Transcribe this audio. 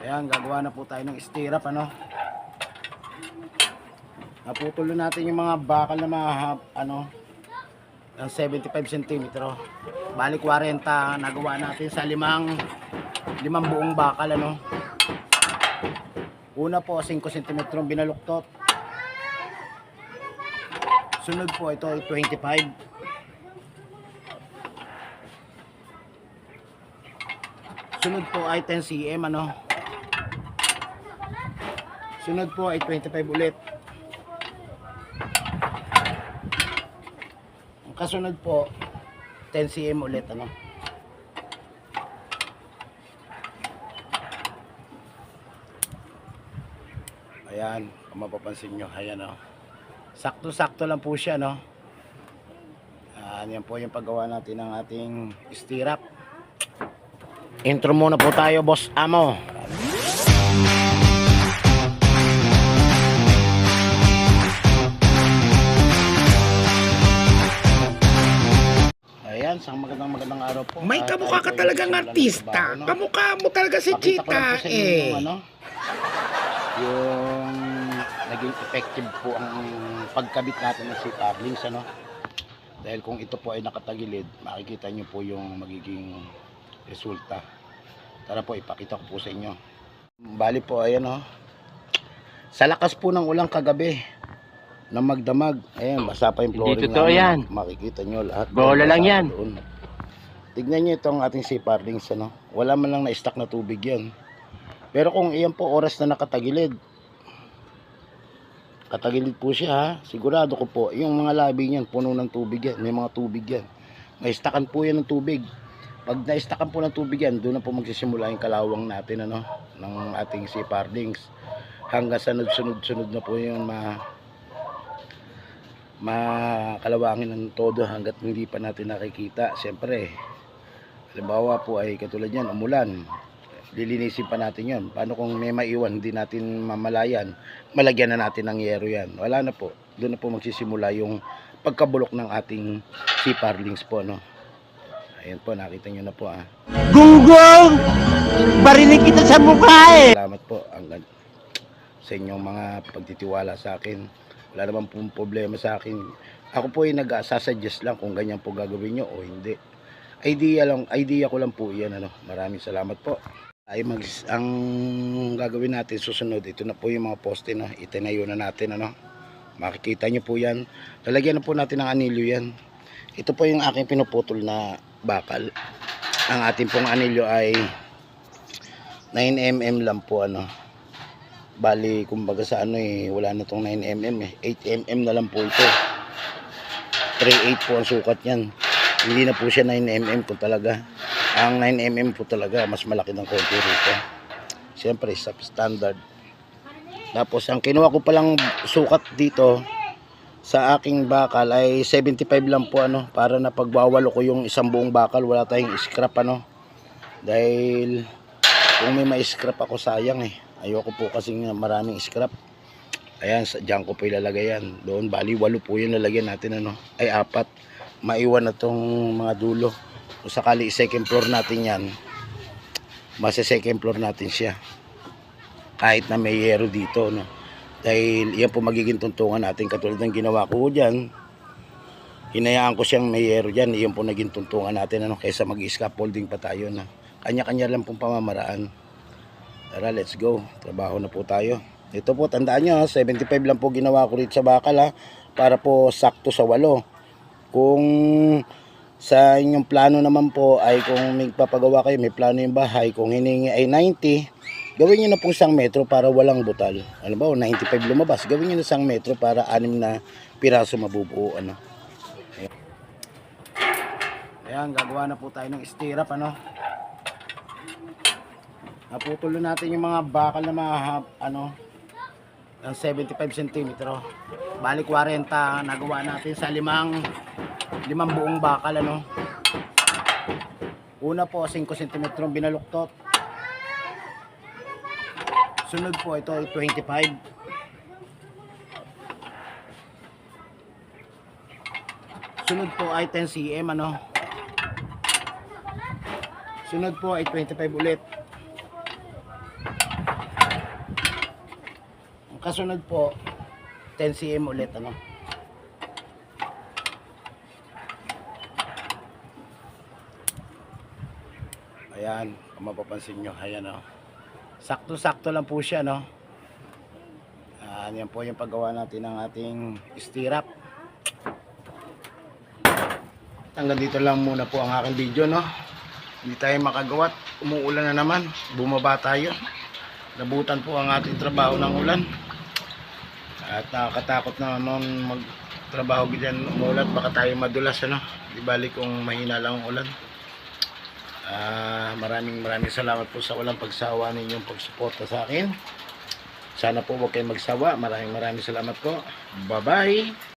Ayan, gagawa na po tayo ng stirrup ano. Naputulo natin yung mga bakal na mga ano ng 75 cm. Bali 40 nagawa natin sa limang limang buong bakal ano. Una po 5 cm binaluktot. Sunod po ito ay 25. Sunod po ay 10 cm ano. Sunod po ay 25 ulit. Ang kasunod po 10 cm ulit ano. Ayan, kung mapapansin nyo, ayan o. Sakto-sakto lang po siya, no? Ayan, yan po yung paggawa natin ng ating stirrup. Intro muna po tayo, Boss Amo. Ayan, sang magandang magandang araw po. May kamukha ka talagang artista. Kamukha mo talaga si Pakita ko lang Chita po sa inyo eh. yung ano, yung naging effective po ang pagkabit natin ng si Carlings ano. Dahil kung ito po ay nakatagilid, makikita nyo po yung magiging resulta. Tara po, ipakita ko po sa inyo. Bali po, ayan o. Sa lakas po ng ulang kagabi, na magdamag. Ayan, basa pa yung flooring totoo namin. yan. Makikita nyo lahat. Bola lang yan. doon. Tignan nyo itong ating sea pardings, ano. Wala man lang na-stack na tubig yan. Pero kung iyan po oras na nakatagilid, katagilid po siya ha, sigurado ko po, yung mga labi niyan, puno ng tubig yan, may mga tubig yan. May stakan po yan ng tubig. Pag na-stakan po ng tubig yan, doon na po magsisimula yung kalawang natin, ano, ng ating sea pardings. Hanggang sa sunod-sunod na po yung ma makalawangin ng todo hanggat hindi pa natin nakikita. Siyempre, halimbawa po ay katulad yan, umulan. Lilinisin pa natin yon. Paano kung may maiwan, hindi natin mamalayan, malagyan na natin ng yero yan. Wala na po. Doon na po magsisimula yung pagkabulok ng ating sea parlings po, no? Ayan po, nakita nyo na po, ah. Gunggong! Barinig kita sa mukha eh! Salamat po hanggang sa inyong mga pagtitiwala sa akin. Wala naman pong problema sa akin. Ako po ay nag-suggest lang kung ganyan po gagawin nyo o hindi. Idea lang, idea ko lang po 'yan ano. Maraming salamat po. Ay mag ang gagawin natin susunod, ito na po yung mga poste no. Itinayo na natin ano. Makikita nyo po 'yan. Lalagyan na po natin ng anilyo 'yan. Ito po yung aking pinuputol na bakal. Ang ating pong anilyo ay 9mm lang po ano bali kumbaga sa ano eh wala na tong 9mm eh. 8mm na lang po ito. 3.8 po ang sukat yan hindi na po siya 9mm po talaga. Ang 9mm po talaga mas malaki ng konti rito. Siyempre standard. Tapos ang kinuha ko palang sukat dito sa aking bakal ay 75 lang po ano para na pagwawalo ko yung isang buong bakal. Wala tayong scrap ano. Dahil kung may ma-scrap ako sayang eh ayoko po kasi maraming scrap. Ayan dyan ko po ilalagay yan. Doon bali walo po yung lalagyan natin ano? Ay apat. Maiwan na tong mga dulo. Kung sakali second floor natin yan masa second floor natin siya. Kahit na may yero dito no dahil yan po magiging tuntungan natin. Katulad ng ginawa ko dyan hinayaan ko siyang may yero dyan. Iyon po naging tuntungan natin ano? Kaysa mag-scaffolding pa tayo na? Kanya-kanya lang pong pamamaraan Tara, let's go. Trabaho na po tayo. Ito po, tandaan nyo, ha, 75 lang po ginawa ko rito sa bakal ha, para po sakto sa walo. Kung sa inyong plano naman po ay kung may papagawa kayo, may plano yung bahay, kung hiningi ay 90, gawin nyo na po isang metro para walang butal. Ano ba, 95 lumabas, gawin nyo na isang metro para anim na piraso mabubuo. Ano. Ayan, gagawa na po tayo ng stirrup, ano. Naputulo natin yung mga bakal na mga ano ng 75 cm. Bali 40 nagawa natin sa limang limang buong bakal ano. Una po 5 cm binaluktot. Sunod po ito ay 25. Sunod po ay 10 cm ano. Sunod po ay 25 ulit. Kasunod po, 10 cm ulit, ano? Ayan, kung mapapansin nyo, ayan o. Sakto-sakto lang po siya, no? Ayan, yan po yung paggawa natin ng ating stirrup. Hanggang dito lang muna po ang aking video, no? Hindi tayo makagawa. Umuulan na naman. Bumaba tayo. Nabutan po ang ating trabaho ng ulan. At nakakatakot na naman magtrabaho ganyan umulat. Baka tayo madulas, ano? Di bali kung mahina lang ang ulan. Ah, maraming maraming salamat po sa walang pagsawa ninyong pagsuporta sa akin. Sana po huwag kayong magsawa. Maraming maraming salamat po. Bye-bye.